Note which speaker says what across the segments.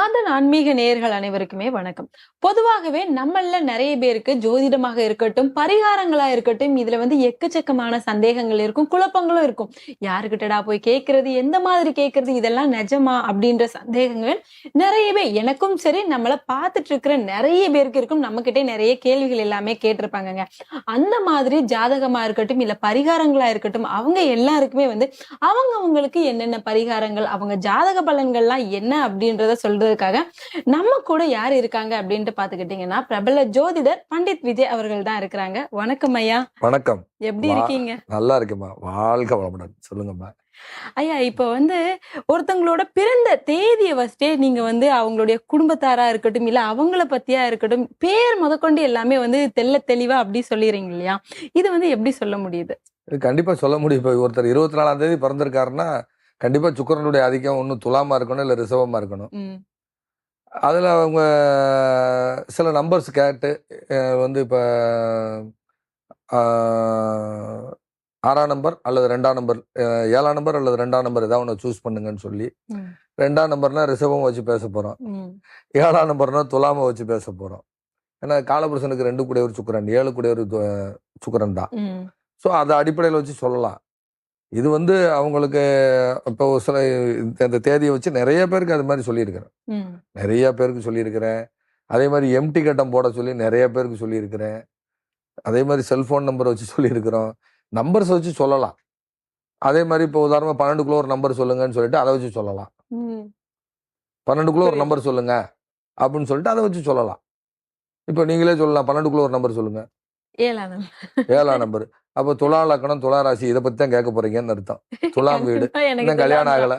Speaker 1: ஆதன் ஆன்மீக நேயர்கள் அனைவருக்குமே வணக்கம். பொதுவாகவே நம்மள நிறைய பேருக்கு ஜோதிடமாக இருக்கட்டும் பரிகாரங்களா இருக்கட்டும் இதுல வந்து எக்கச்சக்கமான சந்தேகங்கள் இருக்கும் குழப்பங்களும் இருக்கும். யாருக்கிட்டடா போய் கேட்கறது எந்த மாதிரி கேட்கறது இதெல்லாம் நிஜமா அப்படின்ற சந்தேகங்கள் நிறையவே எனக்கும் சரி நம்மள பார்த்துட்டு இருக்கிற நிறைய பேருக்கு இருக்கும். நம்ம கிட்டே நிறைய கேள்விகள் எல்லாமே கேட்டிருப்பாங்கங்க. அந்த மாதிரி ஜாதகமா இருக்கட்டும் இல்ல பரிகாரங்களா இருக்கட்டும் அவங்க எல்லாருக்குமே வந்து அவங்க அவங்களுக்கு என்னென்ன பரிகாரங்கள் அவங்க ஜாதக பலன்கள்லாம் என்ன அப்படின்றத சொல்றதுக்காக நம்ம கூட யார் இருக்காங்க அப்படின்ட்டு பாத்துக்கிட்டீங்கன்னா பிரபல ஜோதிடர் பண்டித் விஜய் அவர்கள் தான் இருக்கிறாங்க. வணக்கம் ஐயா.
Speaker 2: வணக்கம்.
Speaker 1: எப்படி இருக்கீங்க?
Speaker 2: நல்லா இருக்குமா வாழ்க வளமுடன். சொல்லுங்கம்மா.
Speaker 1: ஐயா இப்ப வந்து ஒருத்தங்களோட பிறந்த தேதியை வச்சுட்டே நீங்க வந்து அவங்களுடைய குடும்பத்தாரா இருக்கட்டும் இல்ல அவங்கள பத்தியா இருக்கட்டும் பேர் முதற்கொண்டு எல்லாமே வந்து தெள்ள தெளிவா அப்படி சொல்லிடுறீங்க இல்லையா? இது வந்து எப்படி சொல்ல முடியுது?
Speaker 2: கண்டிப்பா சொல்ல முடியும். இப்போ ஒருத்தர் இருபத்தி நாலாம் தேதி பிறந்திருக்காருன்னா கண்டிப்பா சுக்கிரனுடைய ஆதிக்கம் ஒன்று துலாமா இருக்கணும் இல்லை ரிசவமா இருக்கணும். அதில் அவங்க சில நம்பர்ஸ் கேட்டு வந்து இப்போ ஆறாம் நம்பர் அல்லது ரெண்டாம் நம்பர் ஏழாம் நம்பர் அல்லது ரெண்டாம் நம்பர் ஏதாவது ஒன்று சூஸ் பண்ணுங்கன்னு சொல்லி ரெண்டாம் நம்பர்னா ரிசவம் வச்சு பேச போகிறோம் ஏழாம் நம்பர்னா துலாமை வச்சு பேச போகிறோம் ஏன்னா காலபுருஷனுக்கு ரெண்டு கூடிய ஒரு சுக்கரன் ஏழு கூடிய ஒரு து- சுக்கிரன் தான். ஸோ அதை அடிப்படையில் வச்சு சொல்லலாம். இது வந்து அவங்களுக்கு இப்போ சில இந்த- தேதியை வச்சு நிறைய பேருக்கு அது மாதிரி சொல்லியிருக்கிறேன். நிறைய பேருக்கு சொல்லியிருக்கிறேன். அதே மாதிரி எம்டி கட்டம் போட சொல்லி நிறைய பேருக்கு சொல்லியிருக்கிறேன். அதே மாதிரி செல்ஃபோன் நம்பர் வச்சு சொல்லியிருக்கிறோம். நம்பர்ஸ் வச்சு சொல்லலாம். அதே மாதிரி இப்போ உதாரணமாக பன்னெண்டுக்குள்ள ஒரு நம்பர் சொல்லுங்கன்னு சொல்லிட்டு அதை வச்சு சொல்லலாம். பன்னெண்டுக்குள்ள ஒரு. நம்பர் சொல்லுங்க அப்படின்னு சொல்லிட்டு அதை வச்சு சொல்லலாம். இப்போ நீங்களே சொல்லலாம் பன்னெண்டுக்குள்ள ஒரு நம்பர் சொல்லுங்க.
Speaker 1: ஏழாம்
Speaker 2: நம்பர் அப்போ துலா லக்கணம் துலா ராசி இதை பத்தி தான் கேட்க போறீங்கன்னு அர்த்தம். துலாம் வீடு. இன்னும் கல்யாணம் ஆகல.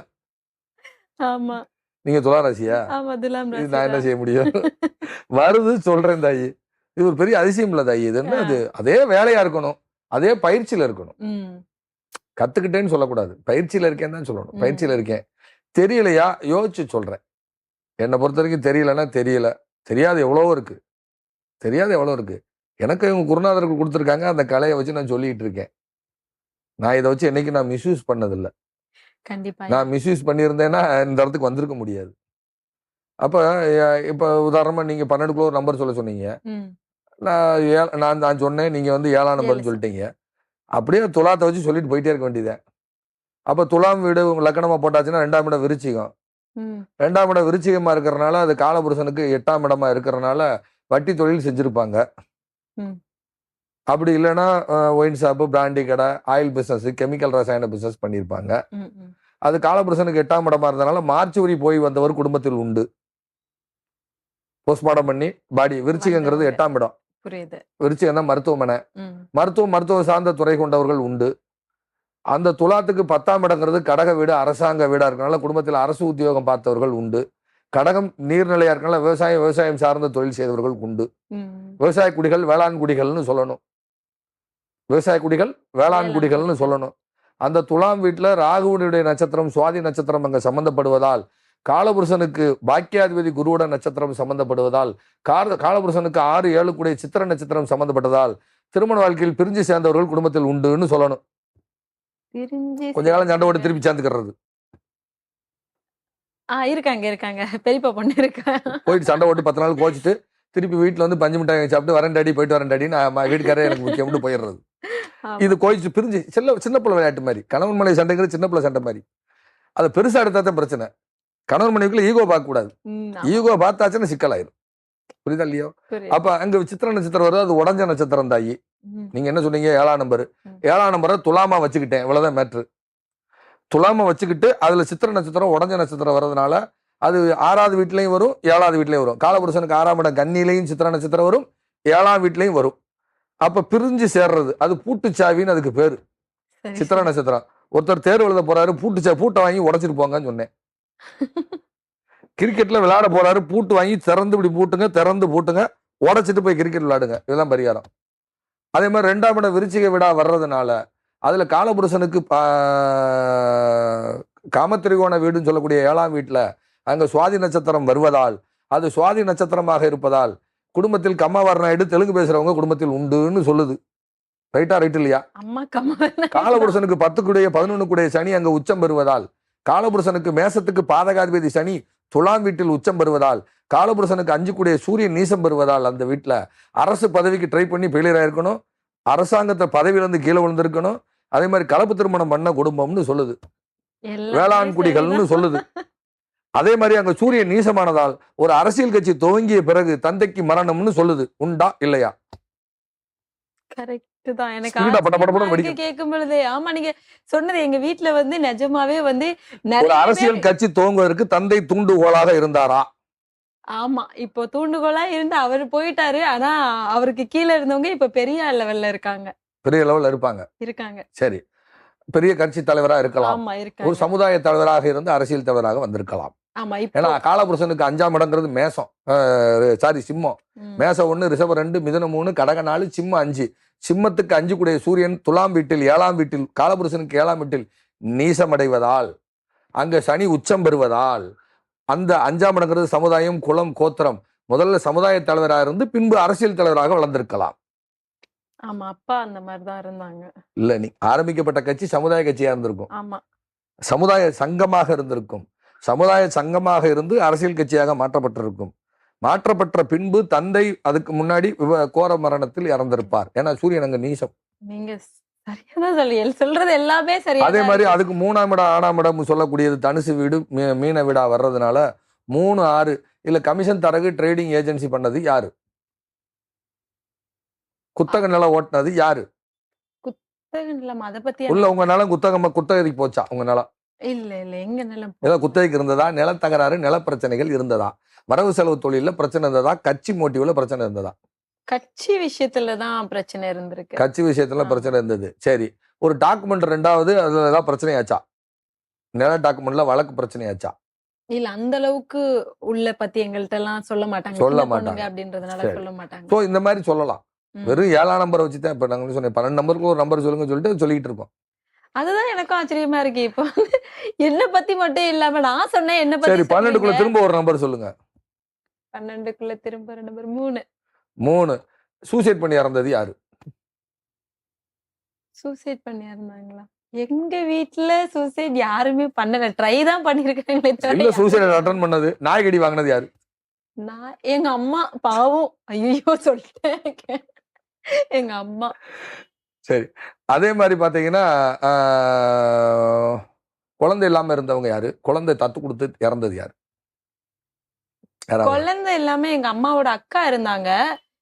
Speaker 1: ஆமா.
Speaker 2: நீங்க துலா ராசியா நான் என்ன. செய்ய முடியும்? வருது சொல்றேன் தாயி. இது ஒரு பெரிய அதிசயம் இல்ல தாயி. இது என்ன அது? அதே வேலையா இருக்கணும். அதே பயிற்சியில இருக்கணும். கத்துக்கிட்டேன்னு சொல்லக்கூடாது. பயிற்சியில இருக்கேன்னு தான் சொல்லணும். பயிற்சியில இருக்கேன். தெரியலையா? யோசிச்சு சொல்றேன். என்னை பொறுத்த வரைக்கும் தெரியலன்னா தெரியல. தெரியாது எவ்வளவோ இருக்கு. தெரியாது எவ்வளோ இருக்கு. எனக்கு இவங்க குருநாதர்கள் கொடுத்துருக்காங்க அந்த கலையை வச்சு நான் சொல்லிட்டு இருக்கேன். நான் இதை வச்சு என்னைக்கு நான் மிஸ்யூஸ் பண்ணதில்லை.
Speaker 1: கண்டிப்பா
Speaker 2: நான் மிஸ்யூஸ் பண்ணியிருந்தேன்னா இந்த இடத்துக்கு வந்திருக்க முடியாது. அப்போ இப்போ உதாரணமாக நீங்கள் பன்னெண்டுக்குள்ள ஒரு நம்பர் சொல்ல சொன்னீங்க. நான் ஏ- நான் நான் சொன்னேன் நீங்கள் வந்து ஏழாம் நம்பர்னு. சொல்லிட்டீங்க. அப்படியே துலாத்தை வச்சு சொல்லிட்டு போயிட்டே இருக்க வேண்டியதேன் அப்போ துலாம் வீடு உங்க லக்கணமாக போட்டாச்சுன்னா ரெண்டாம் இடம் விருச்சிகம். ரெண்டாம் இடம் விருச்சிகமாக இருக்கிறனால அது காலபுருஷனுக்கு எட்டாம் இடமா இருக்கிறனால வட்டி தொழில் செஞ்சுருப்பாங்க. அப்படி இல்லைன்னா ஒயின் ஷாப்பு பிராண்டி கடை ஆயில் பிஸ்னஸ் கெமிக்கல் ரசாயன பிஸ்னஸ் பண்ணியிருப்பாங்க. அது காலபுருஷனுக்கு எட்டாம் இடமா இருந்தனால மார்ச் வரி போய் வந்தவர் குடும்பத்தில் உண்டு. போஸ்ட்மார்ட்டம் பண்ணி பாடி விருச்சிகங்கிறது. எட்டாம் இடம்.
Speaker 1: புரியுது.
Speaker 2: விருச்சிகம் தான் மருத்துவமனை. மருத்துவம் மருத்துவ சார்ந்த துறை கொண்டவர்கள் உண்டு. அந்த துலாத்துக்கு பத்தாம் இடங்கிறது கடக வீடு அரசாங்க வீடா இருக்கனால குடும்பத்தில் அரசு உத்தியோகம் பார்த்தவர்கள் உண்டு. கடகம் நீர்நிலையா இருக்கனால விவசாயம் விவசாயம் சார்ந்த தொழில் செய்தவர்கள் உண்டு. விவசாய குடிகள் வேளாண் குடிகள்னு சொல்லணும். விவசாய குடிகள் வேளாண் குடிகள்னு
Speaker 1: குடிகள்.
Speaker 2: சொல்லணும். அந்த துலாம் வீட்டுல ராகுவனுடைய நட்சத்திரம் சுவாதி நட்சத்திரம் அங்க சம்பந்தப்படுவதால் காலபுருஷனுக்கு பாக்கியாதிபதி குருவோட நட்சத்திரம் சம்பந்தப்படுவதால் கார காலபுருஷனுக்கு ஆறு ஏழு கூடிய சித்திர நட்சத்திரம் சம்பந்தப்பட்டதால் திருமண வாழ்க்கையில் பிரிஞ்சு சேர்ந்தவர்கள் குடும்பத்தில் உண்டுன்னு சொல்லணும். கொஞ்ச காலம் சண்டை ஓடி திருப்பி சேர்ந்துக்கிறது.
Speaker 1: ஆ இருக்காங்க இருக்காங்க. பெரியப்பா பொண்ணு இருக்கா?
Speaker 2: போயிட்டு சண்டை ஓட்டு பத்து நாள் கோச்சிட்டு திருப்பி வீட்டுல வந்து பஞ்சு மிட்டாய் சாப்பிட்டு வரேன் டாடி போயிட்டு வரேன் டாடி நான் வீட்டுக்காரே எனக்கு முக்கியம்னு போயிடுறது. இது கோயிச்சு பிரிஞ்சு சின்ன சின்ன பிள்ளை விளையாட்டு மாதிரி. கணவன் மனைவி சண்டைங்கிறது சின்ன பிள்ளை சண்டை மாதிரி. அதை பெருசா எடுத்தா தான் பிரச்சனை. கணவன் மனைவிக்குள்ள ஈகோ பார்க்க கூடாது
Speaker 1: ம், ஆமா.
Speaker 2: ஈகோ பார்த்தாச்சுன்னா சிக்கலாயிரும். புரியுதா இல்லையோ. அப்ப அங்க சித்திர நட்சத்திரம் வருது அது உடஞ்ச நட்சத்திரம் தாயி. நீங்க என்ன சொன்னீங்க? ஏழாம் நம்பர். ஏழாம் நம்பரை துலாமா வச்சுக்கிட்டேன். இவ்வளவுதான் மேட்ரு துலாமா வச்சுக்கிட்டு அதுல சித்திர நட்சத்திரம் உடஞ்ச நட்சத்திரம் வர்றதுனால அது ஆறாவது வீட்லயும் வரும் ஏழாவது வீட்லயும் வரும். காலபுருஷனுக்கு ஆறாம் இடம் கன்னிலையும் சித்திர நட்சத்திரம் வரும் ஏழாம் வீட்லயும் வரும். அப்ப பிரிஞ்சு சேர்றது அது பூட்டுச்சாவின்னு அதுக்கு பேரு. சித்திர. நட்சத்திரம். ஒருத்தர் தேர்வு எழுத போறாரு பூட்டு சா- பூட்டை வாங்கி உடைச்சிட்டு போங்கன்னு சொன்னேன். கிரிக்கெட்ல விளையாட போறாரு பூட்டு வாங்கி திறந்து இப்படி பூட்டுங்க திறந்து பூட்டுங்க உடைச்சிட்டு போய் கிரிக்கெட் விளையாடுங்க. இதெல்லாம் பரிகாரம். அதே மாதிரி ரெண்டாம் இடம் விருச்சிக விடா வர்றதுனால அதுல காலபுருஷனுக்கு பா- காமத்திரிகோண வீடுன்னு சொல்லக்கூடிய ஏழாம் வீட்டுல அங்க சுவாதி நட்சத்திரம் வருவதால் அது சுவாதி நட்சத்திரமாக இருப்பதால் குடும்பத்தில் கம்மவர்ணம் எடுத்து தெலுங்கு பேசுறவங்க குடும்பத்தில் உண்டுன்னு சொல்லுது. ரைட்டா ரைட் இல்லையா? காலபுருஷனுக்கு பத்துக்குடைய பதினொன்னுக்குடைய சனி அங்க உச்சம் பெறுவதால் காலபுருஷனுக்கு மேசத்துக்கு பாதகாதிபதி சனி துலாம் வீட்டில் உச்சம் பெறுவதால் காலபுருஷனுக்கு அஞ்சுக்குடைய சூரியன் நீசம் பெறுவதால் அந்த வீட்டுல அரசு பதவிக்கு ட்ரை பண்ணி ஃபெயிலியர் ஆயிருக்கணும். அரசாங்கத்தை பதவியிலிருந்து கீழே விழுந்திருக்கணும். அதே மாதிரி கலப்பு திருமணம் பண்ண குடும்பம்னு சொல்லுது. வேளாண் குடிகள்னு. சொல்லுது. அதே மாதிரி அங்க சூரியன் நீசமானதால் ஒரு அரசியல் கட்சி துவங்கிய பிறகு தந்தைக்கு மரணம்னு சொல்லுது. உண்டா இல்லையா.
Speaker 1: கேட்கும் பொழுது ஆமா நீங்க சொன்னது எங்க வீட்ல வந்து நிஜமாவே வந்து
Speaker 2: ஒரு அரசியல் கட்சி துவங்குவதற்கு தந்தை தூண்டுகோலாக இருந்தாரா?
Speaker 1: ஆமா இப்போ தூண்டுகோலா இருந்து அவர் போயிட்டாரு. ஆனா அவருக்கு கீழே இருந்தவங்க இப்ப பெரிய லெவல்ல இருக்காங்க.
Speaker 2: பெரிய லெவல்ல இருப்பாங்க.
Speaker 1: இருக்காங்க.
Speaker 2: சரி. பெரிய கட்சி தலைவரா இருக்கலாம். ஒரு சமுதாய தலைவராக இருந்து அரசியல் தலைவராக வந்திருக்கலாம். ஏன்னா காலபுருஷனுக்கு அஞ்சாம் இடங்கிறது மேசம். சாரி சிம்மம். மேசம் ஒண்ணு ரிஷபம் ரெண்டு மிதனம் மூணு கடக நாலு சிம்மம் அஞ்சு. சிம்மத்துக்கு அஞ்சு கூடிய சூரியன் துலாம் வீட்டில் ஏழாம் வீட்டில் காலபுருஷனுக்கு ஏழாம் வீட்டில் நீசமடைவதால் அங்க சனி உச்சம் பெறுவதால் அந்த அஞ்சாம் இடங்கிறது சமுதாயம் குலம் கோத்திரம். முதல்ல சமுதாய தலைவராக இருந்து பின்பு அரசியல் தலைவராக வளர்ந்திருக்கலாம்.
Speaker 1: ஆமா அப்பா அந்த மாதிரிதான் இருந்தாங்க.
Speaker 2: இல்ல நீ ஆரம்பிக்கப்பட்ட கட்சி சமுதாய கட்சியா இருந்திருக்கும்.
Speaker 1: ஆமா.
Speaker 2: சமுதாய சங்கமாக இருந்திருக்கும். சமுதாய சங்கமாக இருந்து அரசியல் கட்சியாக மாற்றப்பட்டிருக்கும். மாற்றப்பட்ட பின்பு தந்தை அதுக்கு முன்னாடி கோர மரணத்தில் இறந்திருப்பார். ஏன்னா சூரியன் அங்க நீசம்.
Speaker 1: நீங்க சொல்றது எல்லாமே சரியா
Speaker 2: அதே மாதிரி அதுக்கு மூணாம் இடம் ஆறாம் இடம் சொல்லக்கூடியது தனுசு வீடு மீன வீடா வர்றதுனால மூணு ஆறு இல்ல கமிஷன் தரகு ட்ரேடிங் ஏஜென்சி பண்ணது யாரு? குத்தக நிலம் ஓட்டுனது யாரு?
Speaker 1: நிலம் அத பத்தி
Speaker 2: உள்ள உங்க நிலம் குத்தகம் குத்தகைக்கு போச்சா உங்க நிலம்?
Speaker 1: இல்ல இல்ல எங்க நிலம்
Speaker 2: ஏதோ குத்தகைக்கு இருந்ததா? நிலத்தகராறு நில பிரச்சனைகள் இருந்ததா? வரவு செலவு தொழில பிரச்சனை இருந்ததா? கட்சி மோட்டிவ்ல பிரச்சனை இருந்ததா?
Speaker 1: கட்சி விஷயத்துலதான் பிரச்சனை இருந்திருக்கு.
Speaker 2: கட்சி விஷயத்துல. பிரச்சனை இருந்தது. சரி ஒரு டாக்குமெண்ட் ரெண்டாவது அதுல ஏதாவது பிரச்சனையாச்சா? நில டாக்குமெண்ட்ல வழக்கு பிரச்சனையாச்சா?
Speaker 1: இல்ல அந்த அளவுக்கு உள்ள பத்தி எங்கள்ட்ட எல்லாம் சொல்ல மாட்டாங்க.
Speaker 2: சொல்ல மாட்டாங்க.
Speaker 1: அப்படின்றதுனால. சொல்ல மாட்டாங்க.
Speaker 2: ஸோ இந்த மாதிரி சொல்லலாம். வெறும் ஏழாம் நம்பரை வச்சு தான் இப்ப நாங்க வந்து சொன்னேன். பன்னெண்டு நம்பருக்கு ஒரு நம்பர் சொல்லுங்க சொல்லிட்டு சொல்லிட்டு இருக்கோம்.
Speaker 1: அதுதான் எனக்கும் ஆச்சரியமா இருக்கு. இப்போ என்ன பத்தி மட்டும் இல்லாம நான் சொன்னேன் என்ன பத்தி
Speaker 2: சரி பன்னெண்டுக்குள்ள? திரும்ப ஒரு நம்பர் சொல்லுங்க.
Speaker 1: பன்னெண்டுக்குள்ள திரும்ப ரெண்டு நம்பர் மூணு.
Speaker 2: மூணு. சூசைட் பண்ணி இறந்தது யாரு?
Speaker 1: சூசைட் பண்ணி இருந்தாங்களா எங்க வீட்ல சூசைட் யாருமே பண்ணல. ட்ரை தான் பண்ணிருக்காங்களே
Speaker 2: இல்ல சூசைட் அட்டன் பண்ணது? நாய்கடி வாங்கினது யாரு?
Speaker 1: நான் எங்க அம்மா பாவம். ஐயோ சொல்லிட்டேன். எங்க அம்மா.
Speaker 2: சரி. அதே மாதிரி பாத்தீங்கன்னா ஆஹ், குழந்தை இல்லாம இருந்தவங்க யாரு? குழந்தை தத்து கொடுத்து இறந்தது யாரு?
Speaker 1: குழந்தை எல்லாமே எங்க அம்மாவோட அக்கா இருந்தாங்க.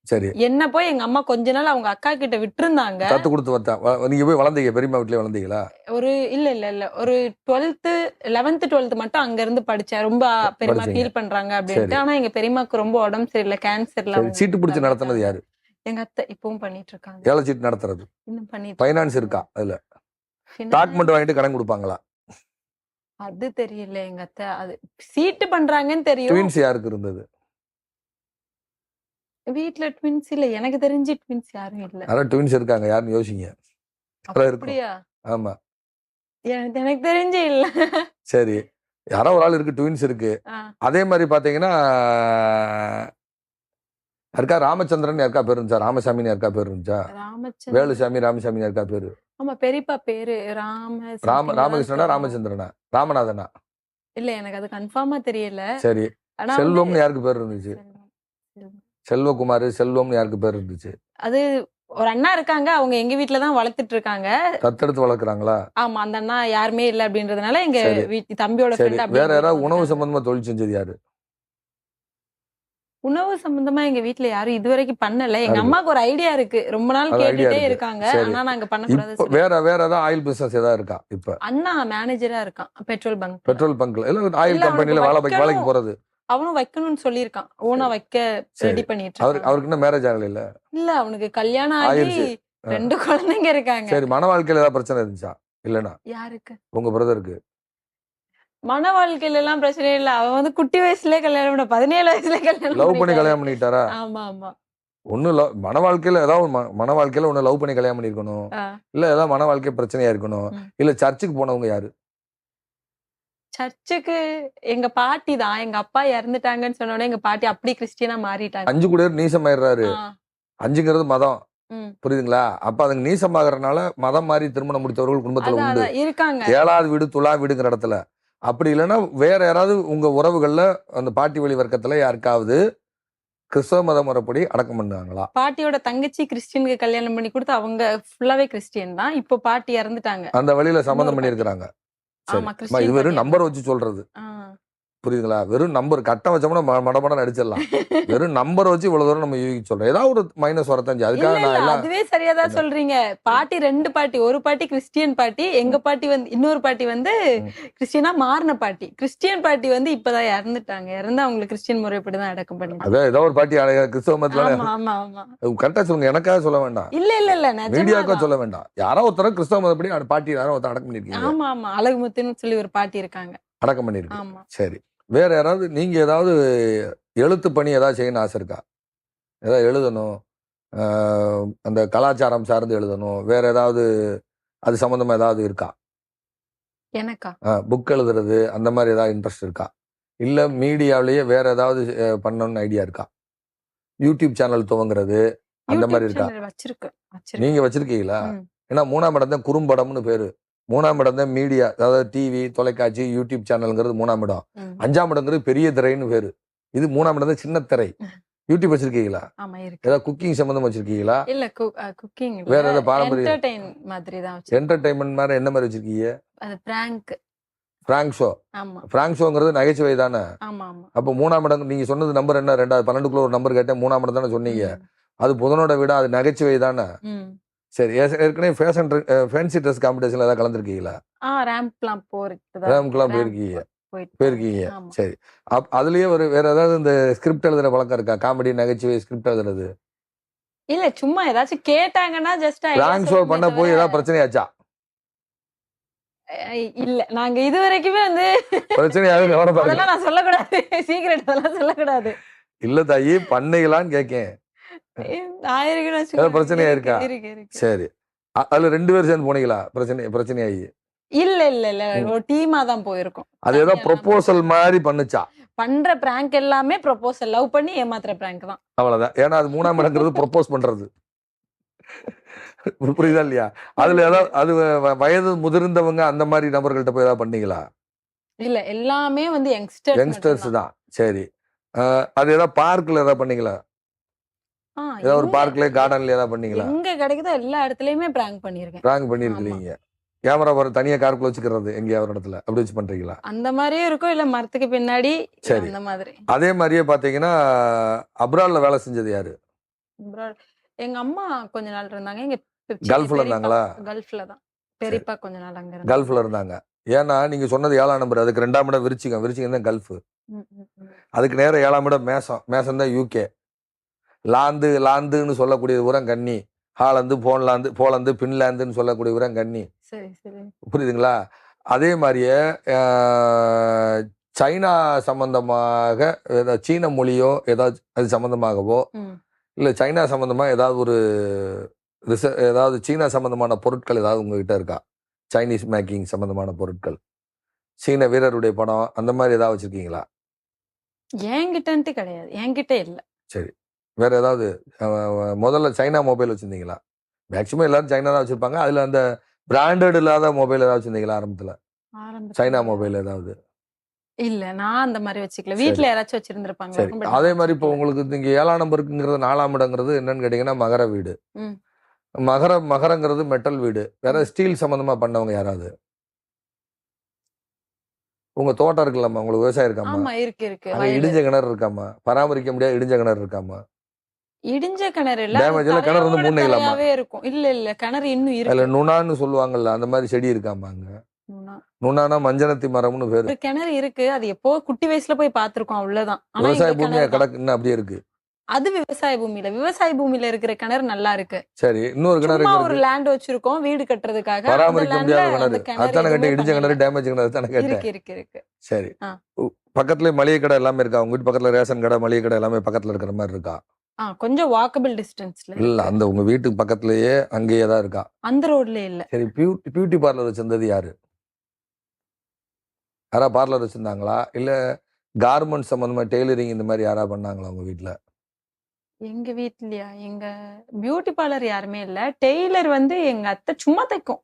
Speaker 2: சரி.
Speaker 1: என்ன போய் எங்க அம்மா கொஞ்ச நாள் அவங்க அக்கா கிட்ட விட்டுருந்தாங்க.
Speaker 2: தத்து கொடுத்து வந்தா நீங்க போய் வளர்ந்தீங்க பெரியம்மா வீட்லயே வளர்ந்தீங்களா?
Speaker 1: ஒரு இல்ல இல்ல இல்ல. ஒரு டுவெல்த் லெவன்த் டுவெல்த் மட்டும் அங்க இருந்து படிச்சேன். ரொம்ப பெரியமா
Speaker 2: படிச்சீங்க.
Speaker 1: ஃபீல் பண்றாங்க அப்படின்ட்டு. ஆனா எங்க பெரியமாக்கு ரொம்ப உடம்பு சரியில்லை கேன்சர்ல
Speaker 2: சரி. சீட்டு பிடிச்சு நடத்துனது யாரு?
Speaker 1: எங்க அத்தை இப்பவும் பண்ணிட்டு இருக்காங்க
Speaker 2: ஏழை சீட்டு நடத்துறது.
Speaker 1: இன்னும் பண்ணிட்டு
Speaker 2: ஃபைனான்ஸ் இருக்கா அதுல? டாக்குமெண்ட் வாங்கிட்டு கடன் கொடுப்பாங்களா?
Speaker 1: அது தெரியல எங்க அத்தை. அது சீட்டு பண்றாங்கன்னு தெரியும்.
Speaker 2: ட்வின்ஸ் யாருக்கு இருந்தது?
Speaker 1: வீட்ல ட்வின்ஸ் இல்ல. எனக்கு தெரிஞ்சு ட்வின்ஸ் யாரும் இல்ல.
Speaker 2: யாராவது ட்வின்ஸ் இருக்காங்க. யாருன்னு யோசிங்க.
Speaker 1: அப்படியா?
Speaker 2: ஆமா.
Speaker 1: எனக்கு தெரிஞ்சு இல்ல.
Speaker 2: சரி. யாரோ ஒரு ஆள் இருக்கு. ட்வின்ஸ் இருக்கு. அதே மாதிரி பாத்தீங்கன்னா யாருக்கா ராமச்சந்திரன் யாருக்கா பேர் இருந்துச்சா? ராமசாமின்னு யாருக்கா பேர் இருந்துச்சா? வேலுசாமி ராமசாமி யாருக்கா பேரு?
Speaker 1: ஆமா பெரியப்பா பேரு. ராம
Speaker 2: ராம ராமகிருஷ்ணனா. ராமச்சந்திரனா? ராமநாதனா?
Speaker 1: இல்ல எனக்கு அது கன்ஃபார்மா தெரியல.
Speaker 2: சரி. செல்வம்னு யாருக்கு பேர் இருந்துச்சு. செல்வகுமார் செல்வம்னு யாருக்கு பேர் இருந்துச்சு?
Speaker 1: அது ஒரு அண்ணா இருக்காங்க அவங்க எங்க வீட்ல தான் வளர்த்துட்டு இருக்காங்க.
Speaker 2: தத்தெடுத்து வளர்க்குறாங்களா?
Speaker 1: ஆமா அந்த அண்ணா யாருமே இல்ல அப்படின்றதுனால எங்க. வீட்டு தம்பியோட
Speaker 2: வேற யாராவது உணவு சம்பந்தமா தொழில் செஞ்சது யாரு?
Speaker 1: உணவு சம்பந்தமா எங்க வீட்ல யாரும் இதுவரைக்கும் பண்ணல. எங்க அம்மாக்கு ஒரு ஐடியா இருக்கு. ரொம்ப நாள் கேட்டுட்டே
Speaker 2: இருக்கு.
Speaker 1: இருக்காங்க. ஆனா நாங்க பண்ணக்கூடாது
Speaker 2: வேற வேற ஏதாவது ஆயில் பிசினஸ் ஏதாவது இருக்கா? இப்ப?
Speaker 1: அண்ணா மேனேஜரா இருக்கான். பெட்ரோல் பங்க்
Speaker 2: பெட்ரோல் பங்க்ல இல்ல ஆயில் கம்பெனில வேலை வேலைக்கு. போறது.
Speaker 1: அவனும் வைக்கணும்னு சொல்லியிருக்கான். ஓனா வைக்க. ரெடி பண்ணிட்டு
Speaker 2: அவருக்கு இன்னும் மேரேஜ் ஆகல இல்ல?
Speaker 1: இல்ல அவனுக்கு கல்யாணம் ஆகி. ரெண்டு குழந்தைங்க இருக்காங்க.
Speaker 2: சரி மன வாழ்க்கையில ஏதாவது பிரச்சனை இருந்துச்சா? இல்லனா
Speaker 1: யாருக்கு?
Speaker 2: உங்க பிரதருக்கு
Speaker 1: மன வாழ்க்கையில எல்லாம் பிரச்சனை இல்ல. அவன் வந்து குட்டி வயசுலயே கல்யாணம் பண்ண பதினேழு வயசுல கல்யாணம்
Speaker 2: லவ் பண்ணி. கல்யாணம் பண்ணிட்டாரா?
Speaker 1: ஆமா ஆமா.
Speaker 2: ஒண்ணு லவ் மன வாழ்க்கையில ஏதாவது மன வாழ்க்கையில ஒண்ணு லவ் பண்ணி கல்யாணம் பண்ணிருக்கணும். இல்ல ஏதாவது மன வாழ்க்கை பிரச்சனையா இருக்கணும். இல்ல சர்ச்சுக்கு போனவங்க யாரு?
Speaker 1: சர்ச்சுக்கு எங்க பாட்டி தான். எங்க அப்பா இறந்துட்டாங்கன்னு சொன்ன உடனே எங்க பாட்டி அப்படி கிறிஸ்டியனா மாறிட்டாங்க.
Speaker 2: அஞ்சு கூட நீசமாயிடுறாரு. அஞ்சுங்கிறது மதம். புரியுதுங்களா? அப்ப அதுங்க நீசமாகறதுனால மதம் மாறி திருமணம் முடித்தவர்கள் குடும்பத்துல உண்டு.
Speaker 1: இருக்காங்க.
Speaker 2: ஏழாவது வீடு துலா வீடுங்கிற இடத்துல. அப்படி இல்லைன்னா வேற யாராவது உங்க உறவுகள்ல அந்த பாட்டி வழி வர்க்கத்துல யாருக்காவது கிறிஸ்தவ மத முறைப்படி அடக்கம் பண்ணுவாங்களா
Speaker 1: பாட்டியோட தங்கச்சி கிறிஸ்டியனுக்கு கல்யாணம் பண்ணி கொடுத்து அவங்க ஃபுல்லாவே கிறிஸ்டியன் தான். இப்போ பாட்டி இறந்துட்டாங்க.
Speaker 2: அந்த வழியில சம்மந்தம் பண்ணியிருக்கிறாங்க. இது வெறும். நம்பர் வச்சு சொல்றது. புரியுதுங்களா? வெறும் நம்பர் கட்டம் வச்சோம்னா ம- மடமடன்னு அடிச்சிடலாம். வெறும் நம்பர் வச்சு இவ்வளவு தூரம் நம்ம யூகிக்க சொல்றோம். ஏதாவது ஒரு மைனஸ் வரத்தஞ்சு அதுக்காக நான்
Speaker 1: அதுவே சரியாதான்
Speaker 2: என்ன?
Speaker 1: சொல்றீங்க. பாட்டி ரெண்டு பாட்டி ஒரு பாட்டி கிறிஸ்டியன் பாட்டி எங்க பாட்டி வந்து இன்னொரு பாட்டி வந்து. கிறிஸ்டியனா மாறின பாட்டி. கிறிஸ்டியன் பாட்டி வந்து இப்பதான் இறந்துட்டாங்க. இறந்து அவங்களுக்கு கிறிஸ்டியன் முறைப்படிதான் அடக்கம் பண்ணிட்டாங்க
Speaker 2: அதான் ஏதோ ஒரு பாட்டி அழகா கிறிஸ்தவ மதத்துல கரெக்டா சொல்லுங்க. எனக்காக சொல்ல வேண்டாம்.
Speaker 1: இல்ல இல்ல இல்ல
Speaker 2: மீடியாக்கா
Speaker 1: நிஜமாதான்.
Speaker 2: சொல்ல வேண்டாம். யாரோ ஒருத்தர கிறிஸ்தவ மதப்படி பாட்டி யாரோ ஒருத்தர் அடக்கம் பண்ணிருக்கீங்க.
Speaker 1: ஆமா ஆமா. அழகுமுத்துன்னு சொல்லி ஒரு பாட்டி இருக்காங்க.
Speaker 2: அடக்கம் பண்ணிருக்கு சரி. வேற யாராவது நீங்க ஏதாவது எழுத்து பணி ஏதாவது செய்யணும்னு ஆசை இருக்கா? ஏதாவது எழுதணும். அந்த கலாச்சாரம் சார்ந்து எழுதணும். வேற ஏதாவது அது சம்பந்தமா ஏதாவது இருக்கா?
Speaker 1: எனக்கா?
Speaker 2: புக் எழுதுறது அந்த மாதிரி ஏதாவது இன்ட்ரெஸ்ட் இருக்கா? இல்ல மீடியாவிலேயே வேற ஏதாவது பண்ணணும்னு ஐடியா இருக்கா? யூடியூப் சேனல் துவங்குறது அந்த மாதிரி இருக்கா? நீங்க வச்சிருக்கீங்களா. ஏன்னா மூணாம் இடம் தான் குறும்படம்னு பேரு. மூணாம் இடம் தான் மீடியா அதாவது டிவி தொலைக்காட்சி யூடியூப் சேனல்ங்கிறது மூணாம் இடம். அஞ்சாம் இடங்கிறது பெரிய திரைன்னு பேரு இது மூணாம் இடம் தான் சின்ன திரை. யூடியூப் வச்சிருக்கீங்களா? ஏதாவது குக்கிங் சம்பந்தம் வச்சிருக்கீங்களா?
Speaker 1: இல்ல குக்கிங்
Speaker 2: வேற ஏதாவது பாரம்பரிய-
Speaker 1: மாதிரி தான்
Speaker 2: என்டர்டைன்மெண்ட் மாதிரி என்ன மாதிரி வச்சிருக்கீங்க?
Speaker 1: அது பிராங்க்
Speaker 2: பிராங்க் ஷோ பிராங்க் ஷோங்கிறது நகைச்சுவை தானே? அப்போ மூணாம் இடம் நீங்க சொன்னது நம்பர் என்ன? ரெண்டாவது பன்னெண்டுக்குள்ள ஒரு நம்பர் கேட்டேன் மூணாம் இடம் தானே சொன்னீங்க. அது புதனோட விட? அது நகைச்சுவை தானே. சரி ஏற்கனவே ஃபேஷன் ஃபேன்சி ட்ரெஸ் காம்படிஷன்ல ஏதாவது கலந்துருக்கீங்களா?
Speaker 1: ஆ ரேம்ப்லாம் போறது
Speaker 2: ரேம்க்குலாம் போயிருக்கீங்க. போயிருக்கீங்க. சரி. அப் அதுலயே ஒரு வேற ஏதாவது இந்த ஸ்கிரிப்ட் எழுதுற பழக்கம் இருக்கா? காமெடி நகைச்சுவை ஸ்கிரிப்ட் எழுதுறது?
Speaker 1: இல்ல சும்மா ஏதாச்சும் கேட்டாங்கன்னா ஜஸ்ட்
Speaker 2: பிராங்க் ஷோ பண்ண போய் ஏதாவது பிரச்சனையாச்சா?
Speaker 1: இல்ல. நாங்க இது வரைக்குமே வந்து
Speaker 2: பிரச்சனையாவது
Speaker 1: நான் சொல்லக்கூடாது. சீக்கிரட் அதெல்லாம் சொல்லக்கூடாது.
Speaker 2: இல்ல தாயி பண்ணீங்களான்னு கேக்கேன். பிரச்சனையா
Speaker 1: இருக்கு,
Speaker 2: சரி. அதுல ரெண்டு பேரும் சேர்ந்து போனீங்களா? பிரச்சனை பிரச்சனையாகி.
Speaker 1: இல்ல இல்ல இல்ல.
Speaker 2: ம்.
Speaker 1: ஒரு டீமா தான் போயிருக்கோம்.
Speaker 2: அது ஏதோ ப்ரொபோசல் மாதிரி பண்ணுச்சா?
Speaker 1: பண்ற பிராங்க் எல்லாமே ப்ரொபோசல் லவ் பண்ணி ஏமாத்துற பிராங்க் தான்.
Speaker 2: அவ்வளவுதான். ஏன்னா அது மூணாம் இடங்கிறது ப்ரொபோஸ் பண்றது. புரியுதா இல்லையா? அதுல ஏதாவது அது வயது முதிர்ந்தவங்க அந்த மாதிரி நபர்கள்ட்ட போய் ஏதாவது பண்ணீங்களா?
Speaker 1: இல்ல எல்லாமே வந்து யங்ஸ்டர்ஸ்
Speaker 2: யங்ஸ்டர்ஸ் தான். சரி. அது ஏதாவது பார்க்ல ஏதாவது பண்ணீங்களா? ஏதாவது ஒரு பார்க்ல கார்டன்ல ஏதாவது பண்ணீங்களா?
Speaker 1: எங்க கிடைக்குதோ எல்லா இடத்துலயுமே பிராங்க் பண்ணிருக்கேன்.
Speaker 2: ராங் பண்ணிருக்கீங்க. கேமரா வர தனியா காருக்குள்ள வச்சுக்கிறது எங்கேயாவது ஒரு இடத்துல. அப்படி வச்சு பண்றீங்களா?
Speaker 1: அந்த மாதிரியும் இருக்கும். இல்ல மரத்துக்கு பின்னாடி
Speaker 2: சரி.
Speaker 1: அந்த மாதிரி.
Speaker 2: அதே மாதிரியே பாத்தீங்கன்னா அப்ரால்ல வேலை செஞ்சது யாரு.
Speaker 1: எங்க அம்மா கொஞ்ச நாள் இருந்தாங்க. எங்க
Speaker 2: கல்ஃப்ல இருந்தாங்களா?
Speaker 1: கல்ஃப்ல தான். பெரியப்பா கொஞ்ச நாள் அங்க
Speaker 2: கல்ஃப்ல இருந்தாங்க. ஏன்னா நீங்க சொன்னது ஏழாம் நம்பர். அதுக்கு ரெண்டாம் இடம் விருச்சிகம். விருச்சிகம் தான் கல்ஃப். அதுக்கு நேரம் ஏழாம் இடம் மேசம். மேசம் தான் யூகே லாந்து லாந்துன்னு சொல்லக்கூடிய உரம் கன்னி ஹாலந்து போன்லாந்து போலந்து பின்லாந்துன்னு சொல்லக்கூடிய உரம்
Speaker 1: சரி சரி.
Speaker 2: புரியுதுங்களா? அதே மாதிரியே சைனா சம்பந்தமாக ஏதாவது சீன மொழியோ ஏதாவது அது சம்பந்தமாகவோ
Speaker 1: ம்.
Speaker 2: இல்லை சைனா சம்பந்தமாக ஏதாவது ஒரு ரிச ஏதாவது சீனா சம்பந்தமான பொருட்கள் ஏதாவது உங்ககிட்ட இருக்கா? சைனீஸ் மேக்கிங் சம்பந்தமான பொருட்கள். சீன வீரருடைய படம் அந்த மாதிரி ஏதாவது வச்சிருக்கீங்களா?
Speaker 1: என்கிட்டன்ட்டு கிடையாது. என்கிட்ட இல்ல.
Speaker 2: வேற ஏதாவது முதல்ல சைனா மொபைல் வச்சிருந்தீங்களா? மேக்சிமம் எல்லாரும் சைனா தான் வச்சிருப்பாங்க. அதுல அந்த பிராண்டட் இல்லாத மொபைல் ஏதாவது வச்சிருந்தீங்களா ஆரம்பத்துல? சைனா மொபைல் ஏதாவது?
Speaker 1: இல்ல நான் அந்த மாதிரி வச்சுக்கல. வீட்ல யாராச்சும் வச்சிருந்திருப்பாங்க
Speaker 2: அதே மாதிரி இப்போ. உங்களுக்கு இங்க ஏழாம் நம்பருக்குங்கிறது நாலாம் இடங்கிறது என்னன்னு கேட்டீங்கன்னா மகர வீடு. மகர மகரங்கிறது மெட்டல் வீடு. வேற ஸ்டீல் சம்பந்தமா பண்ணவங்க யாராவது? உங்க தோட்டம் இருக்குல்லம்மா. உங்களுக்கு விவசாயம் இருக்காமா
Speaker 1: இருக்கு இருக்கு.
Speaker 2: இடிஞ்ச கிணறு இருக்காமா பராமரிக்க முடியாத இடிஞ்ச கிணறு இருக்காமா
Speaker 1: இடிஞ்ச கிணறு இல்ல அது
Speaker 2: கிணறு வந்து மூழ்கிடலாமா?
Speaker 1: தரையாவே இருக்கும். இல்ல இல்ல கிணறு இன்னும்
Speaker 2: அதுல
Speaker 1: இருக்கு.
Speaker 2: நுணான்னு சொல்லுவாங்கல்ல அந்த மாதிரி செடி இருக்காமா அங்க.
Speaker 1: நுணா.
Speaker 2: நுணானா மஞ்சனத்தி மரம்னு பேரு.
Speaker 1: கிணறு இருக்கு. அது எப்போ குட்டி வயசுல போய் பாத்திருக்கோம் அவ்வளவுதான்.
Speaker 2: விவசாய பூமியா. கிடக்கு இன்னும் அப்படியே இருக்கு.
Speaker 1: அது விவசாய பூமியில விவசாய பூமியில இருக்கிற கிணறு நல்லா இருக்கு.
Speaker 2: சரி இன்னொரு கிணறு
Speaker 1: ஒரு லேண்ட் வச்சிருக்கோம் வீடு கட்டுறதுக்காக.
Speaker 2: பராமரிக்க முடியாத கிணறு. அதானே
Speaker 1: எதுவுமே
Speaker 2: கேட்டேன் இடிஞ்ச கிணறு. டேமேஜ் கிணறு தானே கேட்டேன்.
Speaker 1: இருக்கு இருக்கு இருக்கு.
Speaker 2: சரி. பக்கத்துலயே மளிகை கடை எல்லாமே இருக்கா? உங்க வீட்டு பக்கத்துல ரேஷன் கடை மளிகை கடை எல்லாமே பக்கத்துல இருக்கிற மாதிரி இருக்கா?
Speaker 1: கொஞ்சம் வாக்கபிள் டிஸ்டன்ஸ்ல
Speaker 2: இல்ல அந்த உங்க வீட்டுக்கு பக்கத்துலயே அங்கேயே தான் இருக்கா?
Speaker 1: அந்த ரோட்ல இல்ல.
Speaker 2: சரி பியூட்டி பியூட்டி பார்லர் வச்சிருந்தது யாரு? யாரா பார்லர் வச்சிருந்தாங்களா? இல்ல கார்மெண்ட் சம்பந்தமா டெய்லரிங் இந்த மாதிரி யாரா பண்ணாங்களா உங்க வீட்ல?
Speaker 1: எங்க வீட்லயா? எங்க பியூட்டி பார்லர் யாருமே இல்ல. டெய்லர் வந்து எங்க அத்தை சும்மா தைக்கும்.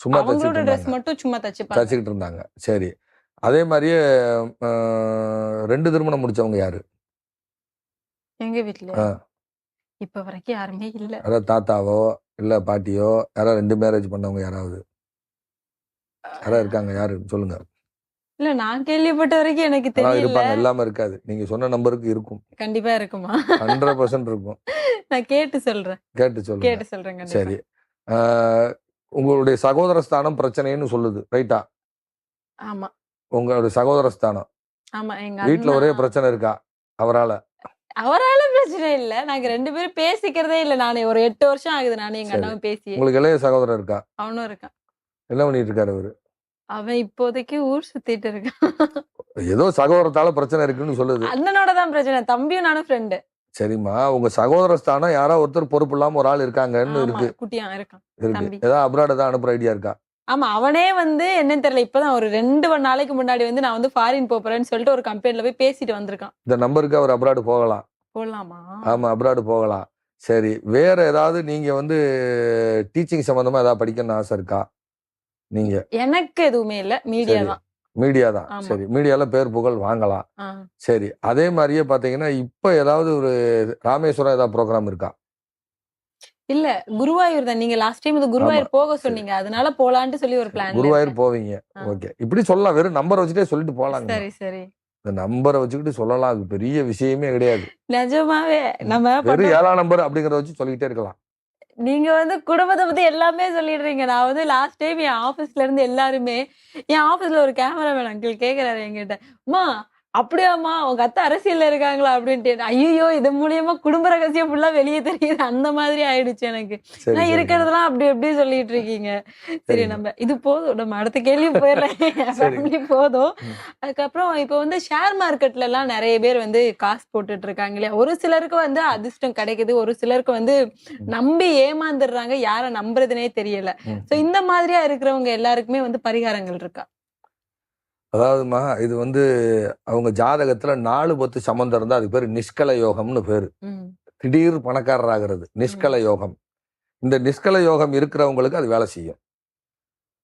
Speaker 2: சும்மா
Speaker 1: அவங்களோட
Speaker 2: தச்சுட்டு
Speaker 1: ட்ரெஸ் மட்டும் சும்மா தச்சுப்பாங்க
Speaker 2: தச்சுக்கிட்டு இருந்தாங்க. சரி. அதே மாதிரியே ரெண்டு திருமணம் முடிச்சவங்க யாரு?
Speaker 1: எங்க வீட்ல.
Speaker 2: ஆ.
Speaker 1: இப்ப வரைக்கும் யாருமே இல்ல.
Speaker 2: யாராவது தாத்தாவோ இல்ல பாட்டியோ யாராவது ரெண்டு மேரேஜ் பண்ணவங்க யாராவது? யாராவது இருக்காங்க? யாரு? சொல்லுங்க.
Speaker 1: இல்ல நான் கேள்விப்பட்ட வரைக்கும் எனக்கு
Speaker 2: அதான்
Speaker 1: தெரியல.
Speaker 2: இருப்பாங்க. இல்லாம இருக்காது. நீங்க சொன்ன நம்பருக்கு இருக்கும்.
Speaker 1: கண்டிப்பா இருக்குமா?
Speaker 2: ஹண்ட்ரட் பர்சன்ட் இருக்கும்.
Speaker 1: நான் கேட்டு சொல்றேன்.
Speaker 2: கேட்டு சொல்லுங்க.
Speaker 1: கேட்டு சொல்றேன் கண்டிப்பா.
Speaker 2: சரி. ஆஹ், உங்களுடைய சகோதர ஸ்தானம் பிரச்சனைன்னு சொல்லுது. ரைட்டா?
Speaker 1: ஆமா.
Speaker 2: உங்களுடைய சகோதர ஸ்தானம்.
Speaker 1: ஆமா எங்க
Speaker 2: வீட்ல
Speaker 1: அண்ணா-
Speaker 2: ஒரே பிரச்சனை இருக்கா? அவரால?
Speaker 1: அவரால பிரச்சனை இல்ல. நாங்க ரெண்டு பேரும் பேசிக்கிறதே இல்ல. நானே ஒரு எட்டு வருஷம் ஆகுது நானும் எங்க. அண்ணாவும் பேசி
Speaker 2: உங்களுக்கு இளைய சகோதரர் இருக்கா?
Speaker 1: அவனும் இருக்கான்.
Speaker 2: என்ன பண்ணிட்டு இருக்காரு அவரு?
Speaker 1: அவன் இப்போதைக்கு ஊர் சுத்திட்டு இருக்கான்.
Speaker 2: ஏதோ சகோதரத்தால பிரச்சனை இருக்குன்னு சொல்லுது.
Speaker 1: அண்ணனோட தான் பிரச்சனை. தம்பியும் நானும் ஃப்ரெண்டு
Speaker 2: சரிம்மா. உங்க சகோதர ஸ்தானம் யாரோ ஒருத்தர் பொறுப்பு இல்லாம ஒரு ஆள் இருக்காங்கன்னு இருக்கு.
Speaker 1: குட்டியா இருக்கான்.
Speaker 2: இருக்கு. ஏதாவது அப்ராட் ஏதாவது அனுப்புற ஐடியா இருக்கா?
Speaker 1: ஆமா அவனே வந்து என்னன்னு தெரியல இப்பதான் ஒரு ரெண்டு மணி நாளைக்கு முன்னாடி வந்து நான் வந்து ஃபாரின் போறேன்னு சொல்லிட்டு ஒரு கம்பெனில போய் பேசிட்டு வந்திருக்கான்.
Speaker 2: இந்த நம்பருக்கு அவர் அப்ராடு போகலாம்.
Speaker 1: போடலாமா
Speaker 2: ஆமா அப்ராடு போகலாம். சரி வேற ஏதாவது நீங்க வந்து டீச்சிங் சம்பந்தமா ஏதாவது படிக்கணும்னு ஆசை இருக்கா? நீங்க?
Speaker 1: எனக்கு எதுவுமே இல்ல மீடியா. தான்.
Speaker 2: மீடியா தான். சரி மீடியால பேர் புகழ் வாங்கலாம். சரி அதே மாதிரியே பாத்தீங்கன்னா இப்ப ஏதாவது ஒரு ராமேஸ்வரம் ஏதாவது ப்ரோக்ராம் இருக்கா?
Speaker 1: இல்ல குருவாயூர் தான். நீங்க லாஸ்ட் டைம் இது குருவாயூர் போக. சொன்னீங்க. அதனால போலான்ட்டு சொல்லி ஒரு பிளான்
Speaker 2: குருவாயூர் போவீங்க. ஓகே. இப்படி சொல்லலாம். வெறும் நம்பர் வச்சுட்டே சொல்லிட்டு போலாங்க.
Speaker 1: சரி சரி.
Speaker 2: இந்த நம்பரை வச்சுக்கிட்டு சொல்லலாம். அது பெரிய விஷயமே கிடையாது.
Speaker 1: நிஜமாவே. நம்ம
Speaker 2: வெறும் ஏழாம் நம்பர் அப்படிங்கறத வச்சு சொல்லிக்கிட்டே இருக்கலாம்.
Speaker 1: நீங்க வந்து குடும்பத்தை பத்தி எல்லாமே சொல்லிடுறீங்க. நான் வந்து லாஸ்ட் டைம் என் ஆபீஸ்ல இருந்து எல்லாருமே என் ஆபீஸ்ல ஒரு கேமராமேன் அங்கிள் கேக்குறாரு என்கிட்ட. அம்மா அப்படியாம்மா உங்க அத்தை அரசியல்ல இருக்காங்களா அப்படின்ட்டு. ஐயோ இது மூலியமா குடும்ப ரகசியம் ஃபுல்லா வெளியே தெரியுது. அந்த மாதிரி ஆயிடுச்சு எனக்கு. நான் இருக்கிறதெல்லாம் அப்படி எப்படி சொல்லிட்டு இருக்கீங்க. சரி. நம்ம இது போதும். நம்ம அடுத்த கேள்வி போயிடுறேன் போதும். அதுக்கப்புறம் இப்போ வந்து ஷேர் மார்க்கெட்ல எல்லாம் நிறைய பேர் வந்து காசு போட்டுட்டு இருக்காங்க இல்லையா? ஒரு சிலருக்கு வந்து அதிர்ஷ்டம் கிடைக்குது. ஒரு சிலருக்கு வந்து நம்பி ஏமாந்துடுறாங்க. யாரை நம்புறதுனே தெரியல. சோ இந்த மாதிரியா இருக்கிறவங்க எல்லாருக்குமே வந்து பரிகாரங்கள் இருக்கா?
Speaker 2: அதாவதுமா இது வந்து அவங்க ஜாதகத்துல நாலு பத்து சம்மந்தம் இருந்தா அது பேர் நிஷ்கல யோகம்னு பேரு. திடீர் பணக்காரர் ஆகிறது நிஷ்கல யோகம் இந்த நிஷ்கல யோகம் இருக்கிறவங்களுக்கு அது வேலை செய்யும்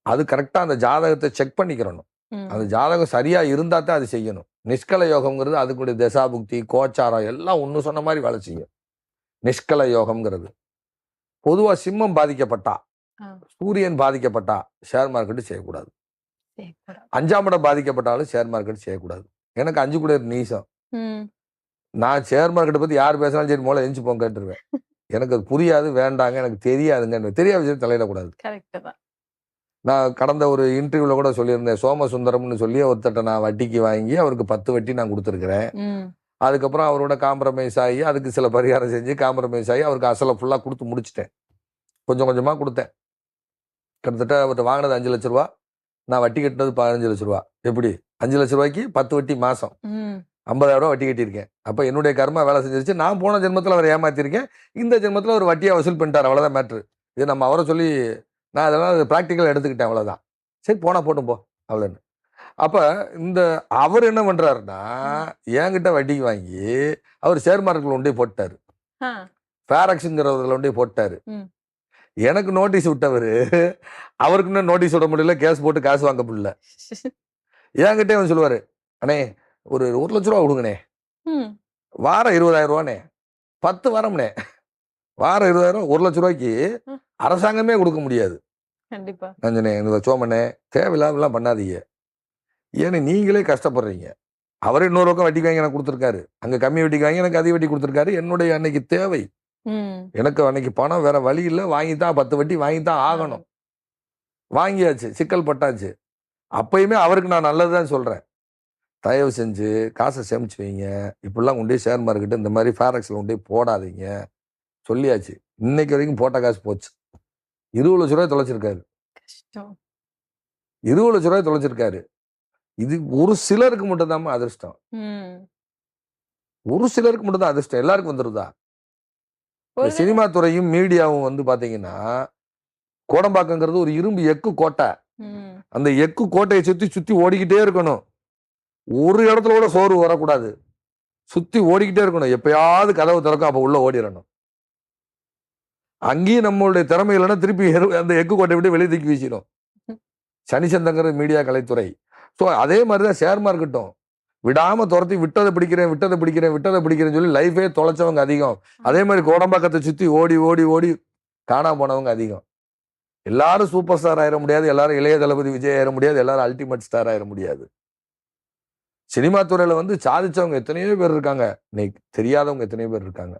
Speaker 2: அது கரெக்டா அந்த ஜாதகத்தை செக் பண்ணிக்கிறணும். அந்த ஜாதகம் சரியா இருந்தா தான் அது செய்யணும் நிஷ்கல யோகம்ங்கிறது அதுக்குடைய தசாபுக்தி கோச்சாரம் எல்லாம் ஒண்ணு சொன்ன மாதிரி வேலை செய்யும் நிஷ்கல யோகம்ங்கிறது பொதுவா சிம்மம் பாதிக்கப்பட்டா. சூரியன் பாதிக்கப்பட்டா ஷேர் மார்க்கெட் செய்யக்கூடாது. அஞ்சாம் இடம் பாதிக்கப்பட்டாலும் ஷேர் மார்க்கெட் செய்யக்கூடாது. எனக்கு அஞ்சு கூட நீசம். நான் ஷேர் மார்க்கெட்டை பத்தி யார் பேசினாலும் சரி மூளை எஞ்சி போங்க கேட்டுருவேன். எனக்கு அது புரியாது வேண்டாங்க எனக்கு தெரியாதுங்க தெரியாத விஷயம் தலையிடக்கூடாது நான் கடந்த ஒரு இன்டர்வியூல கூட சொல்லியிருந்தேன் சோமசுந்தரம்னு சொல்லி ஒருத்தட்ட நான் வட்டிக்கு வாங்கி அவருக்கு பத்து வட்டி நான் கொடுத்துருக்கிறேன். அதுக்கப்புறம் அவரோட காம்ப்ரமைஸ் ஆகி அதுக்கு சில பரிகாரம் செஞ்சு காம்ப்ரமைஸ் ஆகி அவருக்கு அசலை ஃபுல்லாக கொடுத்து முடிச்சிட்டேன். கொஞ்சம் கொஞ்சமாக கொடுத்தேன். கிட்டத்தட்ட அவர்கிட்ட வாங்கினது அஞ்சு லட்ச ரூபா. நான் வட்டி கட்டினது பதினஞ்சு லட்ச ரூபா. எப்படி? அஞ்சு லட்ச ரூபாய்க்கு பத்து வட்டி மாசம். ஐம்பதாயிரம் ரூபா வட்டி கட்டியிருக்கேன். அப்போ என்னுடைய கர்மா வேலை செஞ்சிருச்சு. நான் போன ஜென்மத்தில் அவர் ஏமாத்திருக்கேன் இந்த ஜென்மத்தில் ஒரு வட்டியை வசூல் பண்ணிட்டார். அவ்வளோதான் மேட்ரு இது நம்ம அவரை சொல்லி நான் அதெல்லாம் ப்ராக்டிக்கல் எடுத்துக்கிட்டேன். அவ்வளோதான் சரி போனா போட்டும் போ. அவ்வளோன்னு அப்போ இந்த அவர் என்ன பண்றாருன்னா என்கிட்ட வட்டிக்கு வாங்கி அவர் ஷேர் மார்க்கெட்டில் போய் போட்டாரு. ஃபேரக்ஸுங்கிறதுல போய் போட்டாரு. எனக்கு நோட்டீஸ் விட்டவர். அவருக்கு இன்னும் நோட்டீஸ் விட முடியல கேஸ் போட்டு காசு வாங்க முடியல. என்கிட்டே வந்து சொல்லுவாரு அண்ணே ஒரு ஒரு லட்ச ரூபா கொடுங்கண்ணே. வாரம் இருபதாயிரம் ரூபாண்ணே. பத்து வாரம்ண்ணே. வாரம் இருபதாயிரம் ஒரு லட்ச ரூபாய்க்கு. அரசாங்கமே கொடுக்க முடியாது.
Speaker 1: கண்டிப்பா.
Speaker 2: நஞ்சனே இந்த சோமனே தேவையில்லாமலாம் பண்ணாதீங்க. ஏன்னா நீங்களே கஷ்டப்படுறீங்க. அவர் இன்னொரு பக்கம் வட்டிக்கு வாங்கி எனக்கு கொடுத்துருக்காரு. அங்க கம்மி வட்டிக்கு வாங்கி எனக்கு அதிக வட்டி கொடுத்துருக்காரு. என்னுடைய அன்னைக்கு தேவை. எனக்கு அன்னைக்கு பணம் வேற வழி இல்லை. வாங்கி தான் பத்து வட்டி வாங்கி தான் ஆகணும். வாங்கியாச்சு. சிக்கல் பட்டாச்சு. அப்பயுமே அவருக்கு நான் நல்லதுதான் சொல்றேன். தயவு செஞ்சு காசை சேமிச்சு வைங்க. இப்படிலாம் கொண்டு போய் ஷேர் மார்க்கெட்டு இந்த மாதிரி ஃபேரக்ஸில் கொண்டு போய் போடாதீங்க. சொல்லியாச்சு. இன்னைக்கு வரைக்கும் போட்ட காசு போச்சு. இருபது லட்ச ரூபாய் தொலைச்சிருக்காரு. இருபது லட்ச ரூபாய் தொலைச்சிருக்காரு. இது ஒரு சிலருக்கு மட்டும்தான் அதிர்ஷ்டம். ஒரு சிலருக்கு மட்டும்தான் அதிர்ஷ்டம். எல்லாருக்கும் வந்துருதா? இந்த சினிமா துறையும் மீடியாவும் வந்து பாத்தீங்கன்னா கோடம்பாக்கங்கிறது ஒரு இரும்பு எக்கு கோட்டை. அந்த எக்கு கோட்டையை சுத்தி சுத்தி ஓடிக்கிட்டே இருக்கணும். ஒரு இடத்துல கூட சோறு வரக்கூடாது. சுத்தி ஓடிக்கிட்டே இருக்கணும். எப்பயாவது கதவு திறக்கும் அப்ப உள்ள ஓடிடணும் அங்கேயும் நம்மளுடைய திறமை இல்லைன்னா திருப்பி அந்த எக்கு கோட்டை விட்டு வெளியே தூக்கி வீசிடும் சனிச்சந்தங்கிற மீடியா கலைத்துறை. ஸோ அதே மாதிரி தான் ஷேர் மார்க்கெட்டும். விடாம துரத்தி விட்டதை பிடிக்கிறேன் விட்டதை பிடிக்கிறேன் விட்டதை பிடிக்கிறேன்னு சொல்லி லைஃபே தொலைச்சவங்க அதிகம். அதே மாதிரி கோடம்பாக்கத்தை சுத்தி ஓடி ஓடி ஓடி காணாம போனவங்க அதிகம். எல்லாரும் சூப்பர் ஸ்டார் ஆயிட முடியாது எல்லாரும் இளைய தளபதி விஜய் ஆயிட முடியாது எல்லாரும் அல்டிமேட் ஸ்டார் ஆயிட முடியாது. சினிமா துறையில வந்து சாதிச்சவங்க எத்தனையோ பேர் இருக்காங்க. இன்னைக்கு தெரியாதவங்க எத்தனையோ பேர் இருக்காங்க.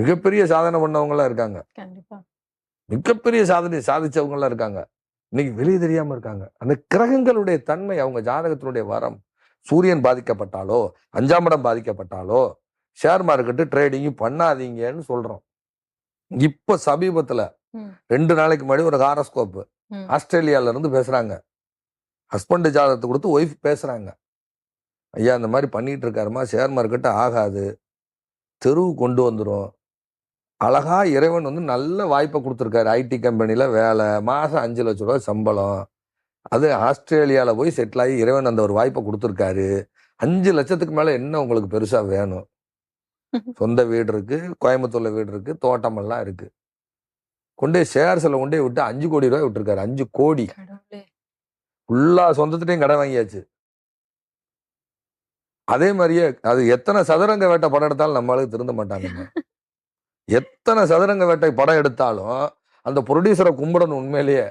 Speaker 2: மிகப்பெரிய சாதனை பண்ணவங்க எல்லாம் இருக்காங்க மிகப்பெரிய சாதனை சாதிச்சவங்க எல்லாம் இருக்காங்க. இன்னைக்கு வெளியே தெரியாம இருக்காங்க. அந்த கிரகங்களுடைய தன்மை அவங்க ஜாதகத்தினுடைய வரம் சூரியன் பாதிக்கப்பட்டாலோ அஞ்சாம் இடம் பாதிக்கப்பட்டாலோ ஷேர் மார்க்கெட்டு ட்ரேடிங் பண்ணாதீங்கன்னு சொல்றோம். இப்ப சமீபத்துல. ரெண்டு நாளைக்கு முன்னாடி ஒரு ஹாரோஸ்கோப்
Speaker 1: ம்.
Speaker 2: ஆஸ்திரேலியால இருந்து பேசுறாங்க. ஹஸ்பண்ட் ஜாதகத்தை கொடுத்து ஒய்ஃப் பேசுறாங்க. ஐயா இந்த மாதிரி பண்ணிட்டு இருக்காருமா? ஷேர் மார்க்கெட்டு ஆகாது. தெருவு கொண்டு வந்துரும். அழகா இறைவன் வந்து நல்ல வாய்ப்பை கொடுத்துருக்காரு. ஐடி கம்பெனில வேலை. மாசம் அஞ்சு லட்ச ரூபாய் சம்பளம். அது ஆஸ்திரேலியால போய் செட்டில் ஆகி இறைவன் அந்த ஒரு வாய்ப்பை கொடுத்துருக்காரு. அஞ்சு லட்சத்துக்கு மேல என்ன உங்களுக்கு பெருசா வேணும்? சொந்த வீடு இருக்கு கோயம்புத்தூர்ல வீடு இருக்கு தோட்டமெல்லாம் இருக்கு. கொண்டே ஷேர்ஸ்ல கொண்டே விட்டு அஞ்சு கோடி ரூபாய் விட்டுருக்காரு. அஞ்சு கோடி. ஃபுல்லா சொந்தத்திட்டையும் கடை வாங்கியாச்சு. அதே மாதிரியே அது எத்தனை சதுரங்க வேட்டை படம் எடுத்தாலும் நம்மளுக்கு திருந்த மாட்டாங்க எத்தனை சதுரங்க வேட்டை படம் எடுத்தாலும் அந்த ப்ரொடியூசரை கும்பிடணும் உண்மையிலேயே.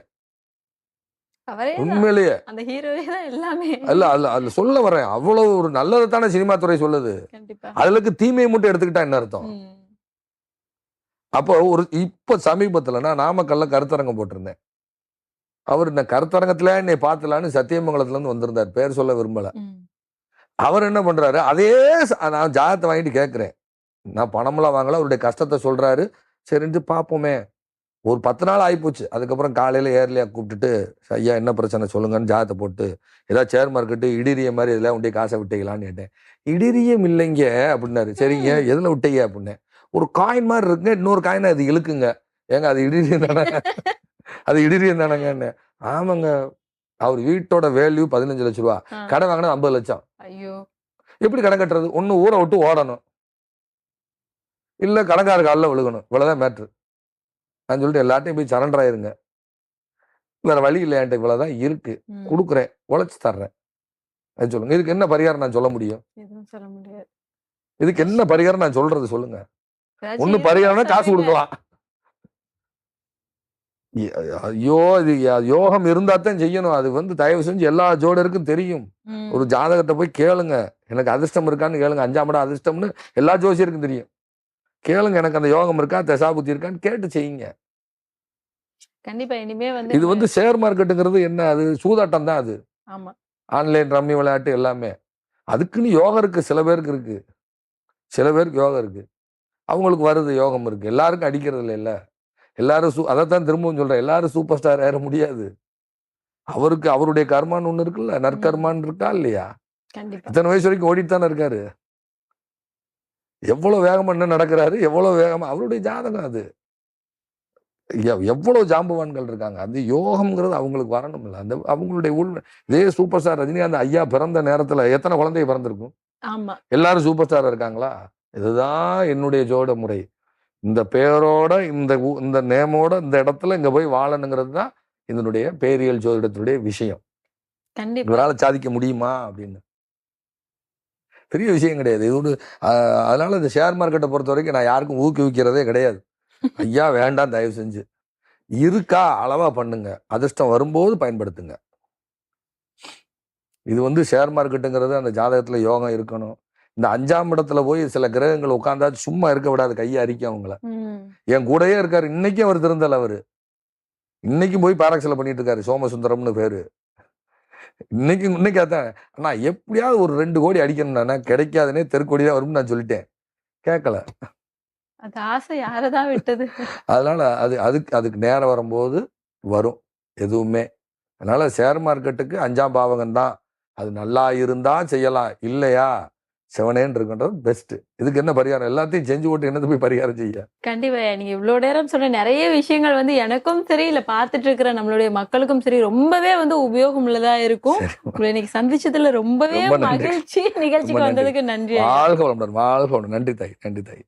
Speaker 2: உண்மையிலேயே.
Speaker 1: அந்த ஹீரோவே தான் எல்லாமே.
Speaker 2: அல்ல அதுல அதுல சொல்ல வரேன். அவ்வளவு ஒரு நல்லதை தானே சினிமா துறை சொல்லுது. அதுலக்கு தீமையை மட்டும் எடுத்துக்கிட்டா என்ன அர்த்தம். அப்போ ஒரு இப்ப சமீபத்துல நான் நாமக்கல்ல கருத்தரங்கம் போட்டிருந்தேன். அவர் இந்த கருத்தரங்கத்துல என்னை பார்த்துலான்னு சத்தியமங்கலத்துல இருந்து வந்திருந்தார். பேர் சொல்ல விரும்பல. அவர் என்ன பண்றாரு? அதே நான் ஜாதகத்தை வாங்கிட்டு கேட்கிறேன். நான் பணமெல்லாம் வாங்கல. அவருடைய கஷ்டத்தை சொல்றாரு. சரின்ட்டு பார்ப்போமே. ஒரு பத்து நாள் ஆயிப்போச்சு. அதுக்கப்புறம் காலையில ஏர்லியா கூப்பிட்டுட்டு ஐயா என்ன பிரச்சனை? சொல்லுங்கன்னு ஜாதகத்தை போட்டு ஏதாவது சேர் மார்க்கெட்டு இடிரிய மாதிரி இதெல்லாம் உண்டே காசை விட்டீங்களான்னு கேட்டேன். இடிரியம் இல்லைங்க அப்படின்னாரு. சரிங்க எதுல விட்டீங்க? அப்படின்னேன் ஒரு காயின் மாதிரி இருக்குங்க. இன்னொரு காயினை அது இழுக்குங்க. ஏங்க அது இடிரியம் தானே? அது இடிரியம் தானேங்கன்னு. ஆமாங்க. அவர் வீட்டோட வேல்யூ பதினஞ்சு லட்ச ரூபா. கடை வாங்கினது ஐம்பது லட்சம்.
Speaker 1: ஐயோ.
Speaker 2: எப்படி கடன் கட்டுறது? ஒண்ணு ஊரை விட்டு ஓடணும். இல்ல கணக்கார காலில் விழுகணும். இவ்வளவுதான் மேட்ரு நான் சொல்லிட்டு எல்லாத்தையும் போய் சரண்டர் ஆயிருங்க. வேற வழி இல்லை என்கிட்ட இவ்வளவுதான் இருக்கு. கொடுக்குறேன் உழைச்சு தர்றேன். அது சொல்லுங்க. இதுக்கு என்ன பரிகாரம் நான் சொல்ல முடியும்?
Speaker 1: எதுவும் சொல்ல முடியாது.
Speaker 2: இதுக்கு என்ன பரிகாரம் நான் சொல்றது சொல்லுங்க. ஒண்ணு பரிகாரம்னா காசு. கொடுக்கலாம். ஐயோ இது யோகம் இருந்தா தான் செய்யணும். அது வந்து தயவு செஞ்சு எல்லா ஜோடருக்கும் தெரியும். ஒரு ஜாதகத்தை போய் கேளுங்க. எனக்கு அதிர்ஷ்டம் இருக்கான்னு கேளுங்க. அஞ்சாம் இடம் அதிர்ஷ்டம்னு எல்லா ஜோசியருக்கும் தெரியும். கேளுங்க எனக்கு அந்த யோகம் இருக்கா தசாபுத்தி இருக்கான்னு கேட்டு செய்யுங்க.
Speaker 1: கண்டிப்பா இனிமே வந்து
Speaker 2: இது வந்து ஷேர் மார்க்கெட்டுங்கிறது என்ன அது சூதாட்டம் தான் அது.
Speaker 1: ஆமா.
Speaker 2: ஆன்லைன் ரம்மி விளையாட்டு எல்லாமே. அதுக்குன்னு யோகம் இருக்கு சில பேருக்கு இருக்கு. சில பேருக்கு யோகம் இருக்கு. அவங்களுக்கு வருது யோகம் இருக்கு. எல்லாருக்கும் அடிக்கிறது இல்லை இல்ல. எல்லாரும் சூ அதைத்தான் திரும்பவும் சொல்றேன். எல்லாரும் சூப்பர் ஸ்டார் ஏற முடியாது. அவருக்கு அவருடைய கர்மான்னு ஒண்ணு இருக்குல்ல நற்கர்மான்னு இருக்கா இல்லையா? இத்தனை வயசு வரைக்கும் ஓடிட்டு தானே இருக்காரு? எவ்வளவு வேகமா என்ன நடக்கிறாரு எவ்வளவு வேகமா அவருடைய ஜாதகம் அது. எவ்- எவ்வளவு ஜாம்பவான்கள் இருக்காங்க. அந்த யோகம்ங்கிறது அவங்களுக்கு வரணும் இல்ல அந்த அவங்களுடைய உள் இதே சூப்பர் ஸ்டார் ரஜினிகாந்த் ஐயா பிறந்த நேரத்துல எத்தனை குழந்தை பிறந்திருக்கும்?
Speaker 1: ஆமா.
Speaker 2: எல்லாரும் சூப்பர் ஸ்டார் இருக்காங்களா? இதுதான் என்னுடைய ஜோட முறை. இந்த பேரோட இந்த இந்த நேமோட இந்த இடத்துல இங்க போய் வாழணுங்கிறது தான் இதனுடைய பேரியல் ஜோதிடத்தினுடைய விஷயம். இவரால் சாதிக்க முடியுமா அப்படின்னு. பெரிய விஷயம் கிடையாது. இது ஆஹ், அதனால இந்த ஷேர் மார்க்கெட்டை பொறுத்த வரைக்கும் நான் யாருக்கும் ஊக்குவிக்கிறதே கிடையாது. ஐயா வேண்டாம் தயவு செஞ்சு. இருக்கா அளவா பண்ணுங்க. அதிர்ஷ்டம் வரும்போது பயன்படுத்துங்க. இது வந்து ஷேர் மார்க்கெட்டுங்கிறது அந்த ஜாதகத்துல யோகம் இருக்கணும். இந்த அஞ்சாம் இடத்துல போய் சில கிரகங்கள் உட்காந்தா சும்மா இருக்க விடாது கையை அரிக்கும் அவங்கள. என் கூடயே இருக்காரு. இன்னைக்கும் அவர் திருந்தல அவரு. இன்னைக்கும் போய் பாராக்சில பண்ணிட்டு இருக்காரு சோமசுந்தரம்னு பேரு. இன்னைக்கு இன்னைக்கு அதான். அண்ணா எப்படியாவது ஒரு ரெண்டு கோடி அடிக்கணும்னா கிடைக்காதுன்னே தெருக்கோடி தான் வரும்னு நான் சொல்லிட்டேன். கேட்கல
Speaker 1: அது ஆசை யாரதான் விட்டது?
Speaker 2: அதனால அது அதுக்கு அதுக்கு நேரம் வரும்போது வரும். எதுவுமே. அதனால ஷேர் மார்க்கெட்டுக்கு அஞ்சாம் பாவகம் தான் அது நல்லா இருந்தா செய்யலாம். இல்லையா? செவனேன்னு இருக்குன்றது பெஸ்ட் இதுக்கு என்ன பரிகாரம்? எல்லாத்தையும் செஞ்சு போட்டு என்னது போய் பரிகாரம் செய்ய?
Speaker 1: கண்டிப்பா நீங்க இவ்வளவு நேரம் சொன்ன நிறைய விஷயங்கள் வந்து எனக்கும் சரி இல்ல பார்த்துட்டு இருக்கிற நம்மளுடைய மக்களுக்கும் சரி ரொம்பவே வந்து உபயோகம் உள்ளதா இருக்கும். இன்னைக்கு சந்திச்சதுல ரொம்பவே. மகிழ்ச்சி. நிகழ்ச்சிக்கு. வந்ததுக்கு நன்றி
Speaker 2: வாழ்க வளமுடன். வாழ்க வளமுடன். நன்றி தாய். நன்றி தாய்.